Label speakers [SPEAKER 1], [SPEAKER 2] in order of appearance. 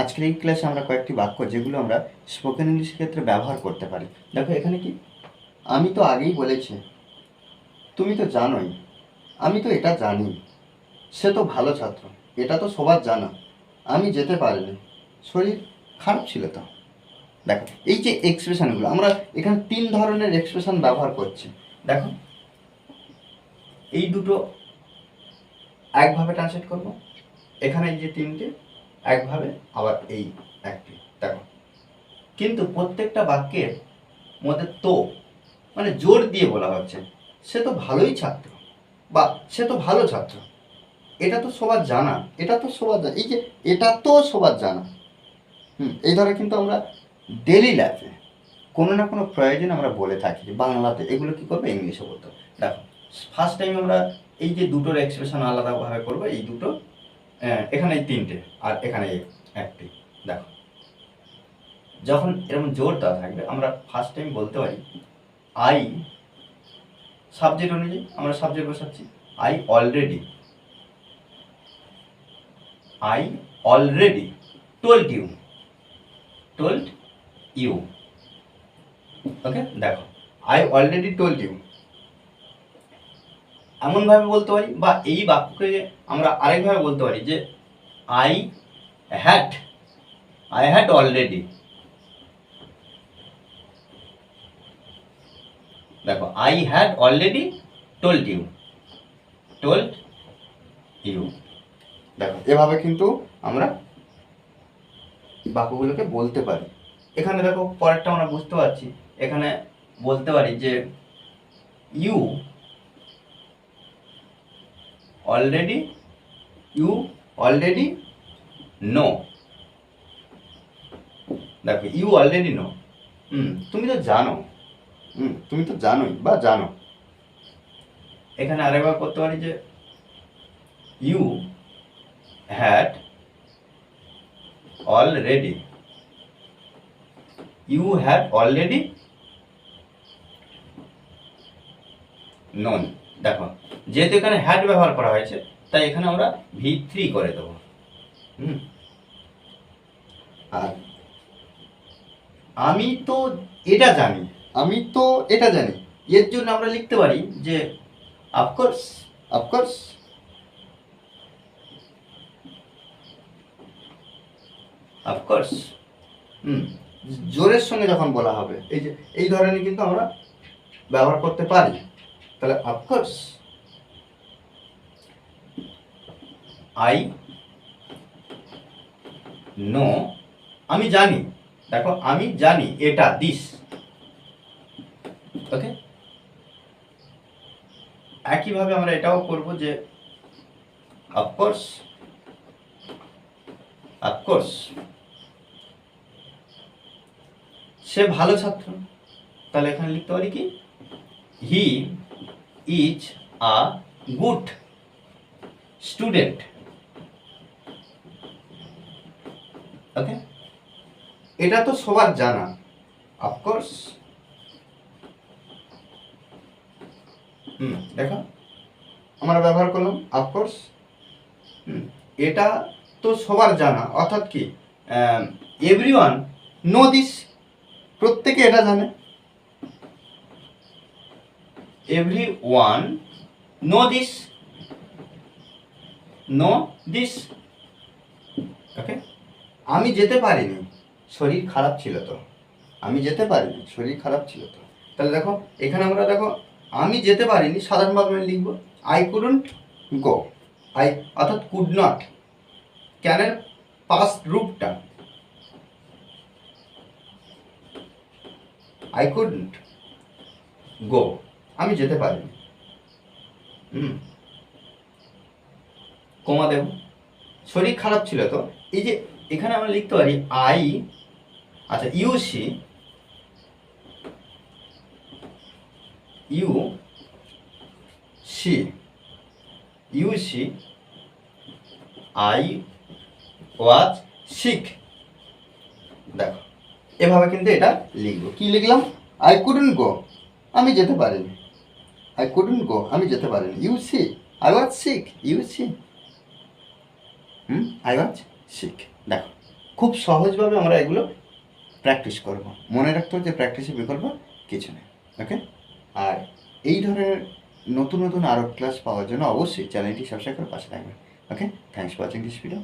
[SPEAKER 1] আজকের এই ক্লাসে আমরা কয়েকটি বাক্য যেগুলো আমরা স্পোকেন ইংলিশের ক্ষেত্রে ব্যবহার করতে পারি। দেখো, এখানে কি? আমি তো আগেই বলেছি, তুমি তো জানোই, আমি তো এটা জানি, সে তো ভালো ছাত্র, এটা তো সবার জানা, আমি যেতে পারিনি, শরীর খারাপ ছিল তো। দেখো, এই যে এক্সপ্রেশনগুলো আমরা এখানে তিন ধরনের এক্সপ্রেশন ব্যবহার করছি। দেখো, এই দুটো একভাবে ট্রান্সলেট করব, এখানে যে তিনটে একভাবে আবার এই একটি, দেখো। কিন্তু প্রত্যেকটা বাক্যের মধ্যে তো মানে জোর দিয়ে বলা হচ্ছে, সে তো ভালোই ছাত্র, বা সে তো ভালো ছাত্র। এটা তো সবার জানা, এটা তো সবার জানা, এই যে এটা তো সবার জানা। হুম, এই ধরে কিন্তু আমরা ডেলি লাইফে কোনো না কোনো প্রয়োজনে আমরা বলে থাকি যে বাংলাতে এগুলো কী করবে, ইংলিশে বলতে। দেখো ফার্স্ট টাইম আমরা এই যে দুটোর এক্সপ্রেশন আলাদাভাবে করব, এই দুটো এখানে এই তিনটে আর এখানে একটি, দেখো। যখন এরকম জোর দেওয়া থাকবে, আমরা ফার্স্ট টাইম বলতে পারি আই সাবজেক্ট অনুযায়ী আমরা সাবজেক্ট বসাচ্ছি I already I already told you told you okay দেখো আই অলরেডি টোল্ড ইউ এমনভাবে বলতে পারি বা এই বাক্যকে আমরা আরেকভাবে বলতে পারি যে I had I had already দেখো I had already told you told you দেখো, এভাবে কিন্তু আমরা বাক্যগুলোকে বলতে পারি। এখানে দেখো, পরেরটা আমরা বুঝতে পারছি। এখানে বলতে পারি যে you already you already know দেখো ইউ অলরেডি নো হুম, তুমি তো জানো। তুমি তো জানোই বা জানো। এখানে আরেকবার করতে পারি যে you had already you had already known দেখো যেহেতু এখানে হ্যাড ব্যবহার করা হয়েছে, তাই এখানে আমরা ভি থ্রি করে দেবো। হুম? আর আমি তো এটা জানি, আমি তো এটা জানি। এর জন্য আমরা লিখতে পারি যে অফকোর্স অফকোর্স অফকোর্স হুম, জোরের সঙ্গে যখন বলা হবে, এই যে, এই ধরনের কিন্তু আমরা ব্যবহার করতে পারি। তাহলে অফকোর্স আই নো। আমি জানি। দেখো, আমি জানি এটা দিস ওকে একইভাবে আমরা এটাও করব যে অফকোর্স অফকোর্স সে ভালো ছাত্র। তাহলে এখানে লিখতে পারি কি? He is a good student okay এটা তো সবার জানা অফকোর্স হুম, দেখো। আমরা ব্যবহার করলাম অফকোর্স হুম, এটা তো সবার জানা, অর্থাৎ কি এভরি ওয়ান নো দিস প্রত্যেকে এটা জানে। Everyone know this know this okay আমি যেতে পারিনি, শরীর খারাপ ছিল তো। আমি যেতে পারিনি, শরীর খারাপ ছিল তো। তাহলে দেখো, এখানে আমরা দেখো, আমি যেতে পারিনি সাধারণভাবে আমি লিখব আই কুডন্ট গো আই অর্থাৎ কুড নট ক্যানের পাস্ট রূপটা। আই কুডন্ট গো আমি যেতে পারিনি। হুম। কমা দেব। শরীর খারাপ ছিল তো, এই যে এখানে আমরা লিখতে পারি আই আচ্ছা you see you see you see I was sick দেখো, এভাবে কিন্তু এটা লিখব। কি লিখলাম? আই কুডন্ট গো আমি যেতে পারিনি। আই কুডন্ট গো আমি যেতে পারিনি। You see I was sick you see hmm? I was sick দেখো, খুব সহজভাবে আমরা এগুলো প্র্যাকটিস করব। মনে রাখতে হবে যে প্র্যাকটিসের বিকল্প কিছু নেই ওকে আর এই ধরনের নতুন নতুন আরও ক্লাস পাওয়ার জন্য অবশ্যই চ্যানেলটি সাবস্ক্রাইব করে পাশে থাকবে okay thanks for watching this video